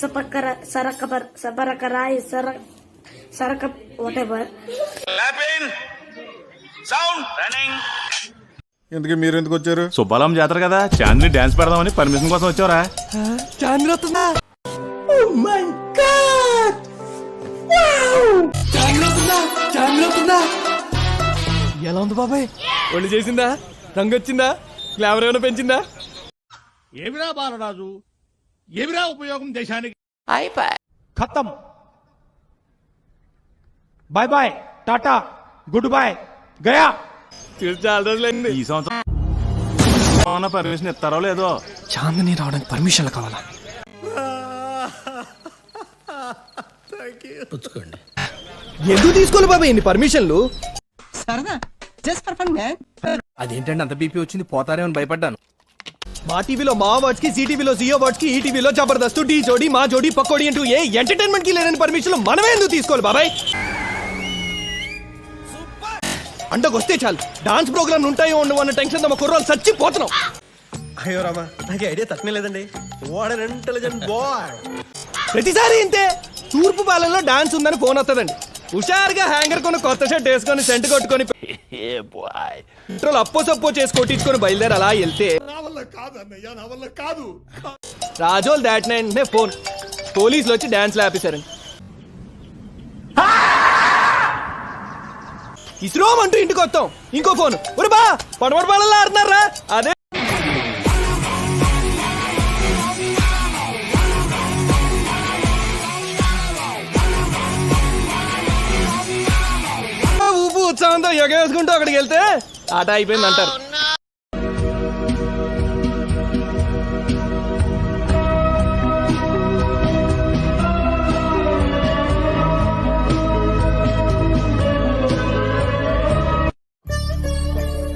sabakara sarakar sabarakarai sarak sarakap whatever. Clapping. Sound. Running. ఎందుకు మీరు ఎందుకు వచ్చారు? సుబ్బాలం జాతర కదా. చాందిని డాన్స్ పెడదామని పర్మిషన్ కోసం వచ్చావరా. చాందిని వస్తుందా? చాందిని వస్తుందా? ఎలా ఉంది బాబాయ్? ఒళ్ళు చేసిందా? రంగు వచ్చిందా గ్లామర్ ఏమైనా పెంచిందా? ఏమిరా బాలరాజు? ఏమిరా ఉపయోగం దేశానికి? ఖతం. Bye bye tata good bye Gaya చాలా రోజులైంది. ఈ సంవత్సరం పర్మిషన్ ఇస్తారో లేదో? చాందిని రావడానికి పర్మిషన్లు కావాలా? ఎందుకు తీసుకోవాలి బాబాయ్ ఇన్ని పర్మిషన్లు అదేంటండి అంత బీపీ వచ్చింది? పోతారేమని భయపడ్డాను. మా టీవీలో మా వాచ్కి సిటీవీలో జియో వాచ్కి ఈ టీవీలో జబర్దస్త్ టీ జోడి మా జోడి పకోడి అంటూ ఏ ఎంటర్టైన్మెంట్కి లేని పర్మిషన్ మనమే ఎందుకు తీసుకోవాలి బాబాయ్? అంటకొస్తే చాలు. డాన్స్ ప్రోగ్రామ్ ఉంటాయో ఉండవు అన్న టెన్షన్ తమ కుర్రాలు చచ్చిపోతున్నాం. అయ్యో రామా నాకు ఐడియా తట్టనే లేదండి. అన్ ఇంటెలిజెంట్ బాయ్ ప్రతిసారి ఇంతే. తూర్పు పాలనలో డాన్స్ ఉందని ఫోన్ వస్తుందండి హుషారుగా హ్యాంగర్ కొని కొత్త షర్ట్ వేసుకొని సెంట్ కొట్టుకొని పెట్రోల్ అప్పో సప్పో చేసి కొట్టించుకొని బయలుదేరి అలా వెళ్తే రాజోల్ దాటిన వెంటనే ఫోన్. పోలీసులు వచ్చి డాన్స్ లేపేశారండి ఇస్రోమ్ అంటూ ఇంటికి వస్తాం ఇంకో ఫోన్. ఒరే బా పడమడ పాలల్లో ఆడుతున్నారా? అదే ఉత్సాహంతో ఎగవేసుకుంటూ అక్కడికి వెళ్తే ఆట అయిపోయింది అంటారు.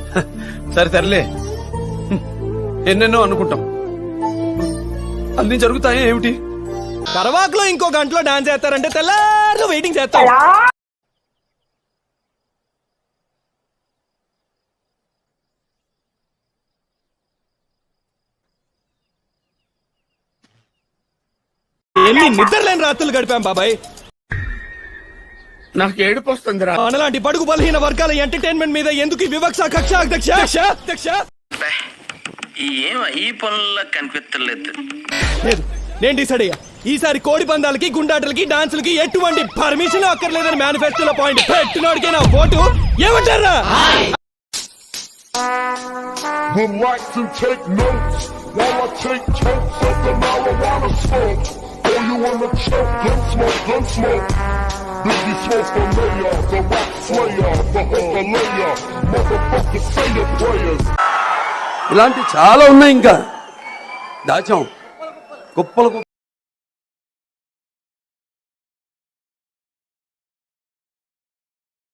సరే సర్లే. ఎన్నెన్నో అనుకుంటాం. అన్ని జరుగుతాయా ఏమిటి? కరవాకులో ఇంకో గంటలో డాన్స్ చేస్తారంటే తెల్లారు వెయిటింగ్ చేస్తాం. ఎన్ని నిద్రలేని రాత్రులు గడిపాం బాబాయ్? నాకు ఏడుపు వస్తుందిరా. అనలాంటి బడుగు బలహీన వర్గాల ఎంటర్టైన్మెంట్ మీద ఎందుకు ఈ వివక్ష కక్ష అధ్యక్ష అధ్యక్ష, అధ్యక్ష? ఏం ఈ పనుల్లో కనిపించలేదు లేదు నేను డిసైడ్ అయ్యా. ఈసారి కోడి పందాలకి గుండాటలకి డాన్సులకి ఎటువంటి పర్మిషన్ అక్కర్లేదని మేనిఫెస్టోలో పాయింట్ పెట్టినోడికే నా ఓటు. ఏమంటారా? would like to take notes while I take totes of the marijuana smoke. All you wanna choke, gun smoke, gun smoke. Biggie smoke the mayor, the rock slayer, the hooker layer. Motherfucker, say your prayers. ఇలాంటి చాలా ఉన్నాయి ఇంకా దాచాం గొప్పలు